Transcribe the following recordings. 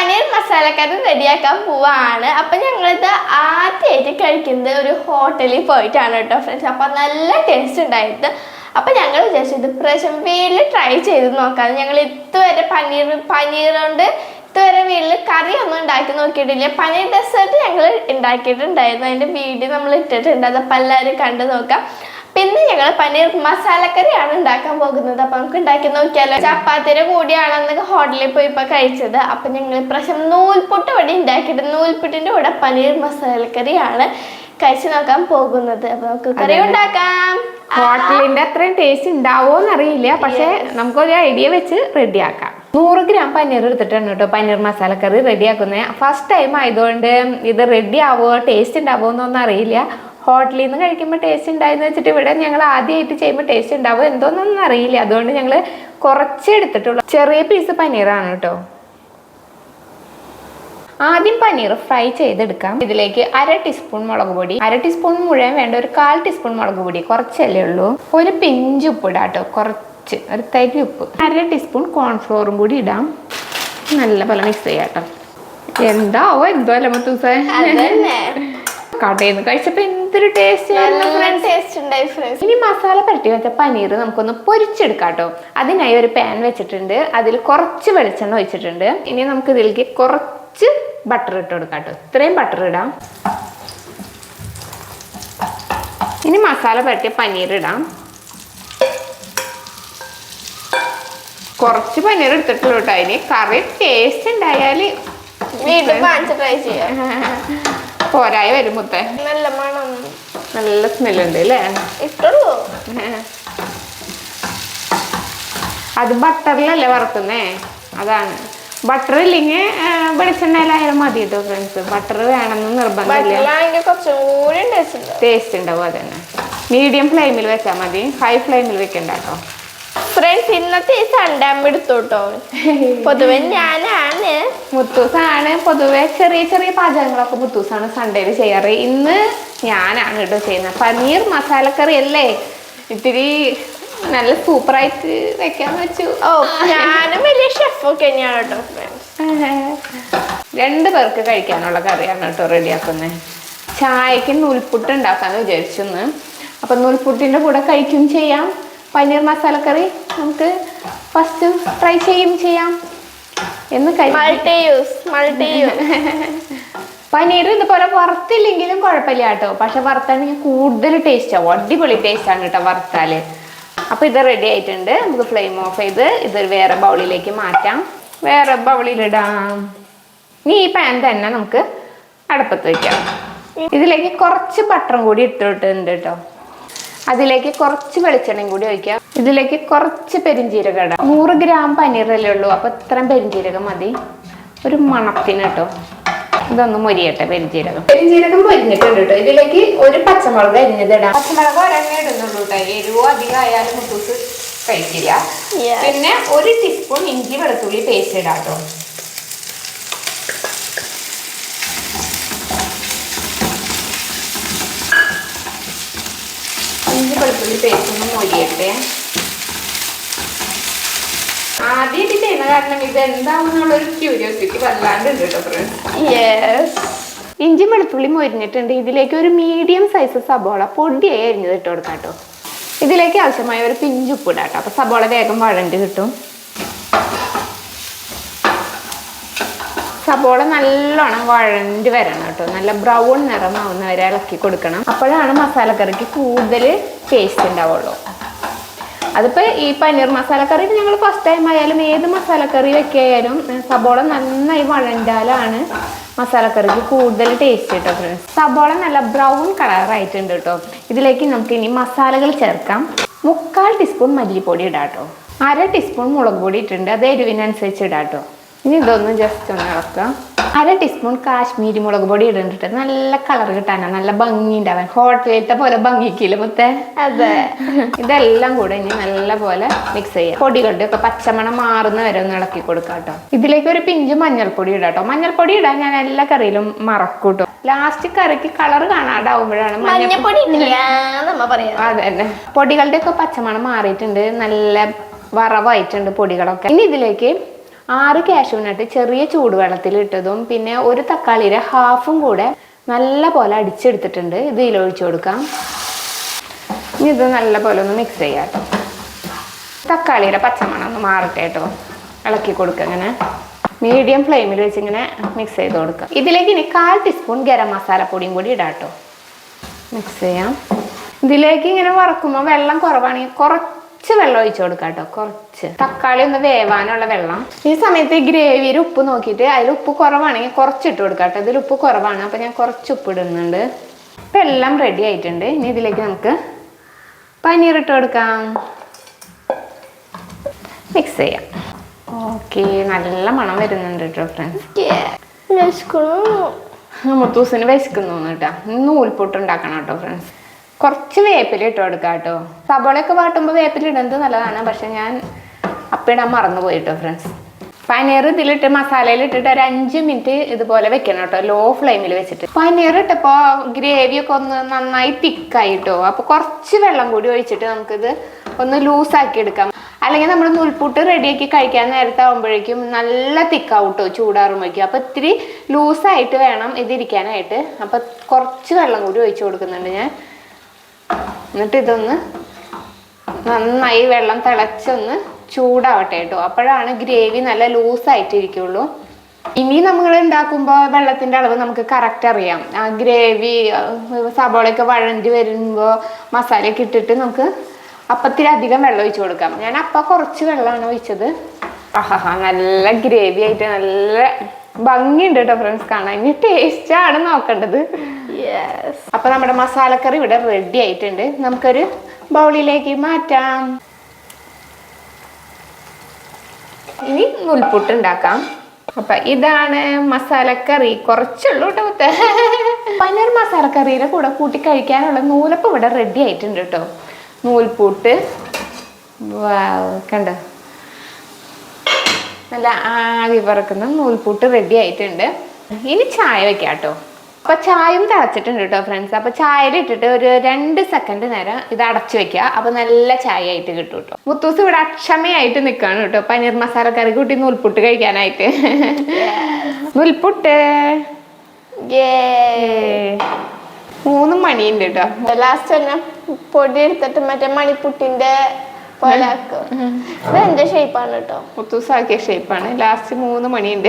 പനീർ മസാലക്കറി റെഡിയാക്കാൻ പോവാണ്. അപ്പൊ ഞങ്ങളിത് ആദ്യമായിട്ട് കഴിക്കുന്നത് ഒരു ഹോട്ടലിൽ പോയിട്ടാണ് കേട്ടോ ഫ്രണ്ട്സ് അപ്പൊ നല്ല ടേസ്റ്റ് ഉണ്ടായിട്ട് അപ്പൊ ഞങ്ങൾ വിചാരിച്ചു ഇത് പ്രാവശ്യം വീട്ടിൽ ട്രൈ ചെയ്ത് നോക്കാം. ഞങ്ങൾ ഇതുവരെ പനീർ പനീർ കൊണ്ട് ഇതുവരെ വീട്ടിൽ കറി ഒന്നും ഉണ്ടാക്കി നോക്കിയിട്ടില്ല. പനീർ ഡെസേർട്ട് ഞങ്ങൾ ഉണ്ടാക്കിയിട്ടുണ്ടായിരുന്നു. അതിന്റെ വീഡിയോ നമ്മൾ ഇട്ടിട്ടുണ്ട്. അതപ്പോൾ എല്ലാവരും കണ്ടു നോക്കാം. പിന്നെ ഞങ്ങൾ പനീർ മസാലക്കറിയാണ് ഉണ്ടാക്കാൻ പോകുന്നത്. അപ്പൊ നമുക്ക് ഉണ്ടാക്കി നോക്കിയാലോ? ചപ്പാത്തിയുടെ കൂടിയാണ് അന്ന് ഹോട്ടലിൽ പോയി ഇപ്പൊ കഴിച്ചത്. അപ്പൊ ഞങ്ങൾ ഇപ്രാവശ്യം നൂൽപുട്ട് വടി ഉണ്ടാക്കിയിട്ട് നൂൽപുട്ടിന്റെ കൂടെ പനീർ മസാലക്കറിയാണ് കഴിച്ചു നോക്കാൻ പോകുന്നത്. അപ്പൊ നമുക്ക് കറി ഉണ്ടാക്കാം. ഹോട്ടലിന്റെ അത്രയും ടേസ്റ്റ് ഉണ്ടാവോന്ന് അറിയില്ല പക്ഷെ നമുക്കൊരു ഐഡിയ വെച്ച് റെഡിയാക്കാം നൂറ് ഗ്രാം പനീർ എടുത്തിട്ടാണ് കേട്ടോ പനീർ മസാല മസാലക്കറി റെഡിയാക്കുന്നത് ഫസ്റ്റ് ടൈം ആയതുകൊണ്ട് ഇത് റെഡി ആവുമോ ടേസ്റ്റ് ഉണ്ടാവുമോ എന്നൊന്നും അറിയില്ല. ഹോട്ടലിൽ നിന്ന് കഴിക്കുമ്പോൾ ടേസ്റ്റ് ഉണ്ടായെന്ന് വെച്ചിട്ട് ഇവിടെ ഞങ്ങൾ ആദ്യമായിട്ട് ചെയ്യുമ്പോൾ ടേസ്റ്റ് ഉണ്ടാവും. എന്തോന്നൊന്നും അറിയില്ല. അതുകൊണ്ട് ഞങ്ങൾ കുറച്ച് എടുത്തിട്ടുള്ളൂ. ചെറിയ പീസ് പനീറാണ് കേട്ടോ. ആദ്യം പനീർ ഫ്രൈ ചെയ്തെടുക്കാം. ഇതിലേക്ക് അര ടീസ്പൂൺ മുളക് പൊടി അര ടീസ്പൂൺ മുഴുവൻ വേണ്ട ഒരു കാൽ ടീസ്പൂൺ മുളക് പൊടി കുറച്ചല്ലേ ഉള്ളൂ. ഒരു പിഞ്ച് ഉപ്പ് ഇടാം കേട്ടോ കുറച്ച്. ഒരു തരി ഉപ്പ്. അര ടീസ്പൂൺ കോൺഫ്ലോറും കൂടി ഇടാം. നല്ല പോലെ മിക്സ് ചെയ്യാം കേട്ടോ. എന്താവോ എന്തോ അല്ല മുത്തൂസേ? അതന്നെ. കടയിൽ നിന്ന് കഴിച്ചപ്പോ എന്തൊരു ടേസ്റ്റ് ടേസ്റ്റ് ഉണ്ടായി ഫ്രണ്ട്സ് ഇനി മസാല പുരട്ടി വെച്ച പനീർ നമുക്കൊന്ന് പൊരിച്ചെടുക്കാട്ടോ അതിനായി ഒരു പാൻ വെച്ചിട്ടുണ്ട്. അതിൽ കുറച്ച് വെളിച്ചെണ്ണ ഒഴിച്ചിട്ടുണ്ട്. ഇനി നമുക്ക് ഇതിലേക്ക് കുറച്ച് ബട്ടർ ഇട്ട് കൊടുക്കാട്ടോ ഇത്രയും ബട്ടർ ഇടാം. ഇനി മസാല പുരട്ടിയ പനീർ ഇടാം. കുറച്ച് പനീർ എടുത്തിട്ടുള്ളൂ കേട്ടോ അതിന് കറി ടേസ്റ്റ് ഉണ്ടായാൽ വീണ്ടും ട്രൈ ചെയ്യാം. പോരായി വരും മുത്തേ. നല്ല മണം. നല്ല സ്മെല്ലുണ്ട് അല്ലേ? ഇട്ടുള്ളൂ. അത് ബട്ടറിലല്ലേ വറുക്കുന്നേ? അതാണ്. ബട്ടർ ഇല്ലെങ്കിൽ വെളിച്ചെണ്ണയിലായാലും മതി കേട്ടോ ഫ്രണ്ട്സ് ബട്ടർ വേണമെന്ന് നിർബന്ധമില്ല. ടേസ്റ്റ് ഉണ്ടാവും. അതന്നെ. മീഡിയം ഫ്ലെയിമിൽ വെച്ചാൽ മതി. ഹൈ ഫ്ലെയിമിൽ വെക്കണ്ട കേട്ടോ ഫ്രണ്ട്സ് ഇന്നത്തെ ഈ സൺഡേ എടുത്തോട്ടോ. പൊതുവെ ഞാനാണ്. മുത്തൂസാണ്. പൊതുവെ ചെറിയ ചെറിയ പാചകങ്ങളൊക്കെ മുത്തൂസാണ് സൺഡേയിൽ ചെയ്യാറ്. ഇന്ന് ഞാനാണ് കേട്ടോ ചെയ്യുന്നത്. പനീർ മസാലക്കറി അല്ലേ? ഇത്തിരി നല്ല സൂപ്പറായിട്ട് വെക്കാന്ന് വെച്ചു. ഓ ഞാനും വലിയ ഷെഫൊക്കെ തന്നെയാണ് കേട്ടോ രണ്ട് പേർക്ക് കഴിക്കാനുള്ള കറിയാണ് കേട്ടോ റെഡിയാക്കുന്നത്. ചായക്ക് നൂൽപുട്ട് ഉണ്ടാക്കാന്ന് വിചാരിച്ചെന്ന് അപ്പം നൂൽപുട്ടിന്റെ കൂടെ കഴിക്കും ചെയ്യാം. പനീർ മസാല കറി നമുക്ക് ഫസ്റ്റ് ട്രൈ ചെയ്യും ചെയ്യാം. എന്ന് പനീർ ഇതുപോലെ വറുത്തില്ലെങ്കിലും കുഴപ്പമില്ല കേട്ടോ. പക്ഷെ വറുത്താണെങ്കിൽ കൂടുതൽ ടേസ്റ്റ് ആവും അടിപൊളി ടേസ്റ്റ് ആണ് കേട്ടോ വറുത്താൽ. അപ്പോൾ ഇത് റെഡി ആയിട്ടുണ്ട്. നമുക്ക് ഫ്ലെയിം ഓഫ് ചെയ്ത് ഇത് വേറെ ബൗളിലേക്ക് മാറ്റാം. വേറെ ബൗളിലിടാം ഇനി ഈ പാൻ തന്നെ നമുക്ക് അടുപ്പത്ത് വെക്കാം. ഇതിലേക്ക് കുറച്ച് ബട്ടറും കൂടി ഇട്ടിട്ടുണ്ട് കേട്ടോ. അതിലേക്ക് കുറച്ച് വെളിച്ചെണ്ണയും കൂടി ഒഴിക്കാം. ഇതിലേക്ക് കുറച്ച് പെരിഞ്ചീരകം ഇടാം. നൂറ് ഗ്രാം പനീറല്ലേ ഉള്ളൂ. അപ്പോൾ ഇത്രയും പെരിഞ്ചീരകം മതി. ഒരു മണത്തിന് കേട്ടോ. ഇതൊന്ന് മൊരിയട്ടെ പെരിഞ്ചീരകം. പെരിഞ്ചീരകം പൊരിഞ്ഞിട്ടുണ്ട് കേട്ടോ. ഇതിലേക്ക് ഒരു പച്ചമുളക് അരിഞ്ഞതിടാം പച്ചമുളക് ഒരെണ്ണേ ഇടുന്നുള്ളൂ കേട്ടോ. എരിവോ അധികം ആയാലും മുട്ടൂസ് കഴിക്കില്ല. പിന്നെ ഒരു ടീസ്പൂൺ ഇഞ്ചി വെളുത്തുള്ളി പേസ്റ്റ് ഇടാം കേട്ടോ. ഇഞ്ചി പേസ്റ്റൊന്ന് പേസ്റ്റ് മൊരിയട്ടെ ആദ്യം ഇത് ചെയ്യുന്ന കാരണം ഇത് എന്താണെന്നുള്ളൊരു ക്യൂരിയോസിറ്റി വല്ലാണ്ട് ഉണ്ട് കേട്ടോ ഫ്രണ്ട്സ് ഇഞ്ചി വെളുത്തുള്ളി മൊരിഞ്ഞിട്ടുണ്ട്. ഇതിലേക്ക് ഒരു മീഡിയം സൈസ് സബോള പൊടിയായി അരിഞ്ഞത് ഇട്ട് കൊടുക്കാം കേട്ടോ ഇതിലേക്ക് ആവശ്യമായ ഒരു പിഞ്ച് ഉപ്പ് ഇടാം കേട്ടോ അപ്പോൾ സബോള വേഗം വഴണ്ട് കിട്ടും. സബോള നല്ലോണം വഴണ്ട് വരണം കേട്ടോ. നല്ല ബ്രൗൺ നിറമാവുന്ന വരെ ഇളക്കി കൊടുക്കണം. അപ്പോഴാണ് മസാലക്കറിക്ക് കൂടുതൽ ടേസ്റ്റ് ഉണ്ടാവുള്ളൂ. അതിപ്പോൾ ഈ പനീർ മസാലക്കറി ഞങ്ങൾ ഫസ്റ്റ് ടൈം ആയാലും ഏത് മസാലക്കറി വെക്കായാലും സബോള നന്നായി വഴണ്ടാലാണ് മസാലക്കറിക്ക് കൂടുതൽ ടേസ്റ്റ് കേട്ടോ ഫ്രണ്ട്സ് സബോള നല്ല ബ്രൗൺ കളറായിട്ടുണ്ട് കേട്ടോ. ഇതിലേക്ക് നമുക്ക് ഇനി മസാലകൾ ചേർക്കാം. മുക്കാൽ ടീസ്പൂൺ മല്ലിപ്പൊടി ഇടാം കേട്ടോ അര ടീസ്പൂൺ മുളക് പൊടി ഇട്ടിട്ടുണ്ട്. അത് എരിവിനനുസരിച്ച് ഇടാം കേട്ടോ ഇനി ഇതൊന്ന് ജസ്റ്റ് ഒന്ന് ഇളക്കാം അര ടീസ്പൂൺ കാശ്മീരി മുളക് പൊടി ഇടണ്ടിട്ട് നല്ല കളർ കിട്ടാനാണ് നല്ല ഭംഗി ഉണ്ടാവാൻ ഹോട്ടലിലത്തെ പോലെ ഭംഗിക്കില്ല മുത്തേ? അതെ. ഇതെല്ലാം കൂടെ ഇനി നല്ല പോലെ മിക്സ് ചെയ്യാം. പൊടികളുടെ ഒക്കെ പച്ചമണം മാറുന്ന വരെ ഒന്ന് ഇളക്കി കൊടുക്കാം കേട്ടോ. ഇതിലേക്ക് ഒരു പിഞ്ച് മഞ്ഞൾപ്പൊടി ഇടാട്ടോ കേട്ടോ. മഞ്ഞൾപ്പൊടി ഇടാൻ ഞാൻ എല്ലാ കറിയിലും മറക്കൂട്ടോ ലാസ്റ്റ് കറിക്ക് കളർ കാണാണ്ടാവുമ്പോഴാണ് മഞ്ഞൾപ്പൊടി അതെ പൊടികളുടെ ഒക്കെ പച്ചമണം മാറിയിട്ടുണ്ട്. നല്ല വറവായിട്ടുണ്ട് പൊടികളൊക്കെ. ഇനി ഇതിലേക്ക് ആറ് കാഷ്യൂനട്ട് ചെറിയ ചൂടുവെള്ളത്തിൽ ഇട്ടതും പിന്നെ ഒരു തക്കാളിയുടെ ഹാഫും കൂടെ നല്ല പോലെ അടിച്ചെടുത്തിട്ടുണ്ട്. ഇത് ഇതിലൊഴിച്ചു കൊടുക്കാം. ഇനി ഇത് നല്ല പോലെ ഒന്ന് മിക്സ് ചെയ്യാം കേട്ടോ തക്കാളിയുടെ പച്ചമണം ഒന്ന് മാറട്ടെ കേട്ടോ ഇളക്കി കൊടുക്കുക ഇങ്ങനെ. മീഡിയം ഫ്ലെയിമിൽ വെച്ച് ഇങ്ങനെ മിക്സ് ചെയ്ത് കൊടുക്കുക ഇതിലേക്ക് ഇനി കാൽ ടീസ്പൂൺ ഗരം മസാല പൊടിയും കൂടി ഇടാം കേട്ടോ മിക്സ് ചെയ്യാം. ഇതിലേക്ക് ഇങ്ങനെ വറക്കുമ്പോൾ വെള്ളം കുറവാണെങ്കിൽ കുറച്ച് വെള്ളം ഒഴിച്ചു കൊടുക്കാം കേട്ടോ കുറച്ച്. തക്കാളി ഒന്ന് വേവാനുള്ള വെള്ളം. ഈ സമയത്ത് ഈ ഗ്രേവിയിൽ ഉപ്പ് നോക്കിയിട്ട് അതിൽ ഉപ്പ് കുറവാണെങ്കിൽ കുറച്ച് ഇട്ട് കൊടുക്കാം കേട്ടോ. ഇതിൽ ഉപ്പ് കുറവാണ് അപ്പോൾ ഞാൻ കുറച്ച് ഉപ്പ് ഇടുന്നുണ്ട്. ഇപ്പം എല്ലാം റെഡി ആയിട്ടുണ്ട്. ഇനി ഇതിലേക്ക് നമുക്ക് പനീർ ഇട്ട് കൊടുക്കാം. മിക്സ് ചെയ്യാം. ഓക്കെ നല്ല മണം വരുന്നുണ്ട് കേട്ടോ ഫ്രണ്ട്സ് നമ്മൾ മുത്തൂസിന് വിശക്കുന്നു കേട്ടോ. നൂൽപൊട്ട് ഉണ്ടാക്കണം കേട്ടോ ഫ്രണ്ട്സ് കുറച്ച് വേപ്പില ഇട്ട് കൊടുക്കാം കേട്ടോ. സബോളയൊക്കെ വാട്ടുമ്പോൾ വേപ്പില ഇടുന്നത് നല്ലതാണ്. പക്ഷെ ഞാൻ അപ്പിടാൻ മറന്നു പോയി കേട്ടോ ഫ്രണ്ട്സ് പനീർ ഇതിലിട്ട് മസാലയിൽ ഇട്ടിട്ട് ഒരു അഞ്ച് മിനിറ്റ് ഇതുപോലെ വെക്കണം കേട്ടോ. ലോ ഫ്ലെയിമിൽ വെച്ചിട്ട്. പനീർ ഇട്ടപ്പോൾ ഗ്രേവിയൊക്കെ ഒന്ന് നന്നായി തിക്കായിട്ടോ അപ്പോൾ കുറച്ച് വെള്ളം കൂടി ഒഴിച്ചിട്ട് നമുക്കിത് ഒന്ന് ലൂസാക്കി എടുക്കാം. അല്ലെങ്കിൽ നമ്മൾ നൂൽപുട്ട് റെഡിയാക്കി കഴിക്കാൻ നേരത്തെ ആകുമ്പോഴേക്കും നല്ല തിക്കാവും കേട്ടോ ചൂടാറുമ്പോഴേക്കും. അപ്പോൾ ഇത്തിരി ലൂസായിട്ട് വേണം ഇതിരിക്കാനായിട്ട്. അപ്പോൾ കുറച്ച് വെള്ളം കൂടി ഒഴിച്ചു കൊടുക്കുന്നുണ്ട് ഞാൻ. എന്നിട്ട് ഇതൊന്ന് നന്നായി വെള്ളം തിളച്ചൊന്ന് ചൂടാവട്ടെ കേട്ടോ. അപ്പോഴാണ് ഗ്രേവി നല്ല ലൂസ് ആയിട്ടിരിക്കുള്ളൂ ഇനി നമ്മൾ ഉണ്ടാക്കുമ്പോൾ വെള്ളത്തിന്റെ അളവ് നമുക്ക് കറക്റ്റ് അറിയാം. ആ ഗ്രേവി സബോളയൊക്കെ വഴണ്ടി വരുമ്പോൾ മസാലയൊക്കെ ഇട്ടിട്ട് നമുക്ക് അപ്പത്തിലധികം വെള്ളം ഒഴിച്ചു കൊടുക്കാം. ഞാൻ അപ്പം കുറച്ച് വെള്ളമാണ് ഒഴിച്ചത്. ആഹാ നല്ല ഗ്രേവി ആയിട്ട് നല്ല ഭംഗിയുണ്ട് കേട്ടോ ഫ്രണ്ട്സ് കാണാൻ. ഇനി ടേസ്റ്റാണ് നോക്കേണ്ടത്. യെസ് അപ്പൊ നമ്മുടെ മസാലക്കറി ഇവിടെ റെഡി ആയിട്ടുണ്ട്. നമുക്കൊരു ബൗളിലേക്ക് മാറ്റാം. ഇനി നൂൽപുട്ട് ഉണ്ടാക്കാം. അപ്പൊ ഇതാണ് മസാലക്കറി. കുറച്ചുള്ളൂ കേട്ടോ. പനീർ മസാലക്കറിയുടെ കൂടെ കൂട്ടി കഴിക്കാനുള്ള നൂലപ്പ് ഇവിടെ റെഡി ആയിട്ടുണ്ട് കേട്ടോ. നൂൽപുട്ട്. കണ്ടോ? നല്ല ആവി പറക്കുന്ന നൂൽപുട്ട് റെഡി ആയിട്ടുണ്ട്. ഇനി ചായ വെക്കാം കേട്ടോ. അപ്പൊ ചായയും തിളച്ചിട്ടുണ്ട് കേട്ടോ ഫ്രണ്ട്സ് അപ്പൊ ചായയിൽ ഇട്ടിട്ട് ഒരു രണ്ട് സെക്കൻഡ് നേരം ഇത് അടച്ചു വെക്കുക. അപ്പൊ നല്ല ചായ ആയിട്ട് കിട്ടും കേട്ടോ മുത്തൂസ് ഇവിടെ അക്ഷമയായിട്ട് നിൽക്കാണ് കേട്ടോ പനീർ മസാല കറി കൂട്ടി നൂൽപുട്ട് കഴിക്കാനായിട്ട്. നൂൽപുട്ട്. മൂന്ന് മണിയുണ്ട് കേട്ടോ ലാസ്റ്റ് തന്നെ പൊടി എടുത്തിട്ട് മറ്റേ മണിപ്പുട്ടിന്റെ പോലെ ആക്കും. ഇത് എന്റെ ഷേപ്പാണ് കേട്ടോ മുത്തൂസ് ആക്കിയ ഷേപ്പാണ് ലാസ്റ്റ് മൂന്ന് മണിയുണ്ട്.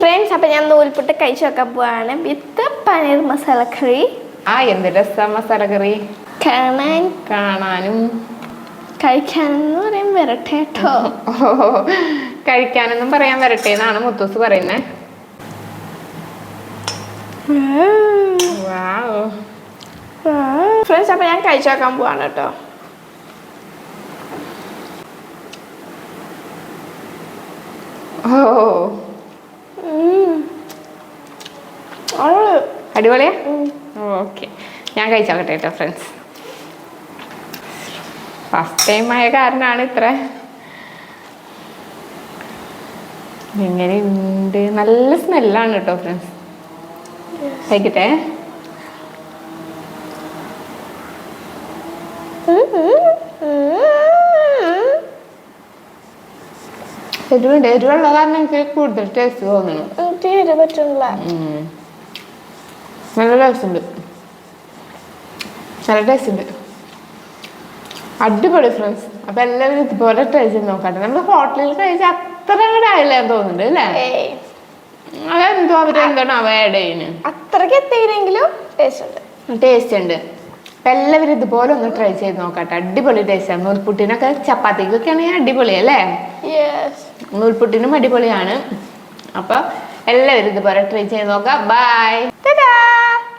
ഫ്രണ്ട്സ് അപ്പൊ ഞാൻ നൂൽപുട്ട് കഴിച്ചു വെക്കാൻ പോവാണ്. വിത്ത് പനീർ മസാല കറി. ആ എന്ത് രസാ മസാല കറി. കാണാൻ. കാണാനും. കഴിക്കാനെന്ന് പറയാൻ വരട്ടെ കേട്ടോ. ഓ, കഴിക്കാനൊന്നും പറയാൻ വരട്ടെ എന്നാണ് മുത്തൂസ് പറയുന്നത് ഫ്രണ്ട്സ് അപ്പൊ ഞാൻ കഴിച്ചു നോക്കാൻ പോവാണ് കേട്ടോ. ഓ ഉം. അത് അടിപൊളിയാ. ഓക്കെ. ഞാൻ കഴിച്ചോക്കട്ടെ കേട്ടോ ഫ്രണ്ട്സ് ഫസ്റ്റ് ടൈം ആയ കാരണമാണ് ഇത്ര. ഇങ്ങനെ ഉണ്ട്. നല്ല സ്മെല്ലാണ് കേട്ടോ ഫ്രണ്ട്സ് കഴിക്കട്ടെ. എരിവുണ്ട്. എരിവുള്ള കാരണം എനിക്ക് കൂടുതൽ ടേസ്റ്റ് തോന്നുന്നു പറ്റുന്നില്ല. നല്ല ടേസ്റ്റ് ഉണ്ട്. നല്ല ടേസ്റ്റ് ഉണ്ട്. അടിപൊളി ഫ്രണ്ട്സ് അപ്പൊ എല്ലാവരും ഇതുപോലെ ട്രൈ ചെയ്ത് നോക്കട്ടെ. നമ്മൾ ഹോട്ടലിൽ കഴിച്ച അത്ര കൂടെ ആയില്ല എന്ന് തോന്നുന്നുണ്ട് അല്ലേ? അതെന്തോ അവരെന്താണ് അവ ആഡ് ചെയ്യുന്നത് അത്രയ്ക്ക് എത്തിയില്ലെങ്കിലും ടേസ്റ്റ് ഉണ്ട്. ടേസ്റ്റ് ഉണ്ട്. അപ്പൊ എല്ലാവരും ഇതുപോലെ ഒന്ന് ട്രൈ ചെയ്ത് നോക്കട്ടെ. അടിപൊളി ടേസ്റ്റ് ആണ് നൂൽപുട്ടിനൊക്കെ ചപ്പാത്തിക്കൊക്കെ ആണെങ്കിൽ അടിപൊളി അല്ലേ? നൂൽപുട്ടിനും അടിപൊളിയാണ്. അപ്പൊ എല്ലാവരും ഇതുപോലെ ട്രൈ ചെയ്ത് നോക്കാം. Bye Tchau!